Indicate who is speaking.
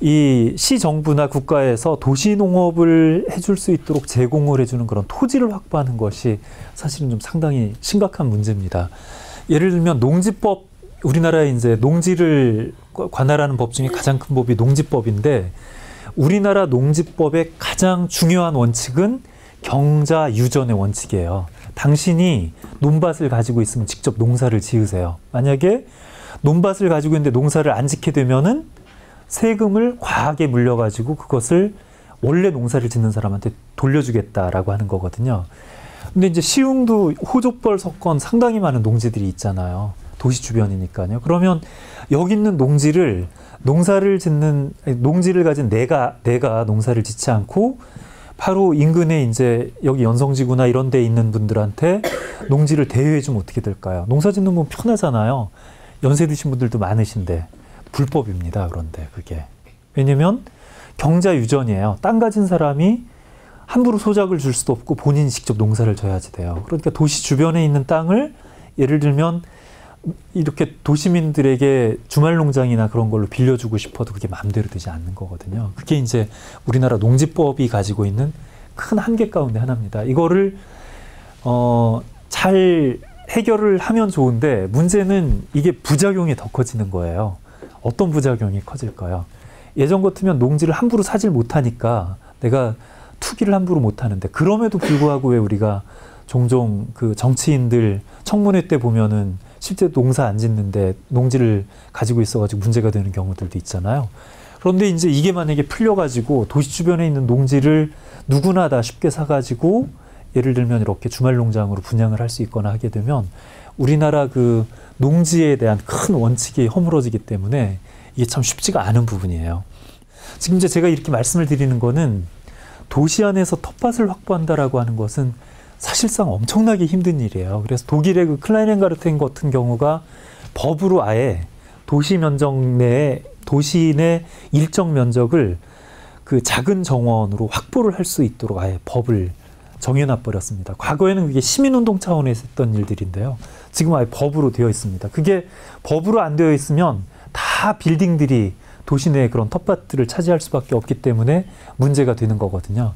Speaker 1: 이 시정부나 국가에서 도시 농업을 해줄 수 있도록 제공을 해주는 그런 토지를 확보하는 것이 사실은 좀 상당히 심각한 문제입니다. 예를 들면 농지법 우리나라에 이제 농지를 관할하는 법 중에 가장 큰 법이 농지법인데 우리나라 농지법의 가장 중요한 원칙은 경자 유전의 원칙이에요. 당신이 논밭을 가지고 있으면 직접 농사를 지으세요. 만약에 논밭을 가지고 있는데 농사를 안 짓게 되면은 세금을 과하게 물려가지고 그것을 원래 농사를 짓는 사람한테 돌려주겠다라고 하는 거거든요. 근데 이제 시흥도 호족벌 석건 상당히 많은 농지들이 있잖아요. 도시 주변이니까요. 그러면 여기 있는 농지를 농사를 짓는 농지를 가진 내가 내가 농사를 짓지 않고 바로 인근에 이제 여기 연성지구나 이런 데 있는 분들한테 농지를 대여해 주면 어떻게 될까요? 농사 짓는 건 편하잖아요. 연세 드신 분들도 많으신데 불법입니다. 그런데 그게 왜냐면 경자 유전이에요. 땅 가진 사람이 함부로 소작을 줄 수도 없고 본인이 직접 농사를 져야지 돼요. 그러니까 도시 주변에 있는 땅을 예를 들면 이렇게 도시민들에게 주말 농장이나 그런 걸로 빌려주고 싶어도 그게 마음대로 되지 않는 거거든요. 그게 이제 우리나라 농지법이 가지고 있는 큰 한계 가운데 하나입니다. 이거를 어, 잘 해결을 하면 좋은데 문제는 이게 부작용이 더 커지는 거예요. 어떤 부작용이 커질까요? 예전 같으면 농지를 함부로 사질 못하니까 내가 투기를 함부로 못하는데 그럼에도 불구하고 왜 우리가 종종 그 정치인들 청문회 때 보면은 실제 농사 안 짓는데 농지를 가지고 있어가지고 문제가 되는 경우들도 있잖아요. 그런데 이제 이게 만약에 풀려가지고 도시 주변에 있는 농지를 누구나 다 쉽게 사가지고 예를 들면 이렇게 주말 농장으로 분양을 할 수 있거나 하게 되면 우리나라 그 농지에 대한 큰 원칙이 허물어지기 때문에 이게 참 쉽지가 않은 부분이에요. 지금 이제 제가 이렇게 말씀을 드리는 거는 도시 안에서 텃밭을 확보한다라고 하는 것은 사실상 엄청나게 힘든 일이에요. 그래서 독일의 그 클라이넨가르텐 같은 경우가 법으로 아예 도시 면적 내에 도시 내 일정 면적을 그 작은 정원으로 확보를 할 수 있도록 아예 법을 정해놔 버렸습니다. 과거에는 그게 시민운동 차원에서 했던 일들인데요. 지금 아예 법으로 되어 있습니다. 그게 법으로 안 되어 있으면 다 빌딩들이 도시 내에 그런 텃밭들을 차지할 수밖에 없기 때문에 문제가 되는 거거든요.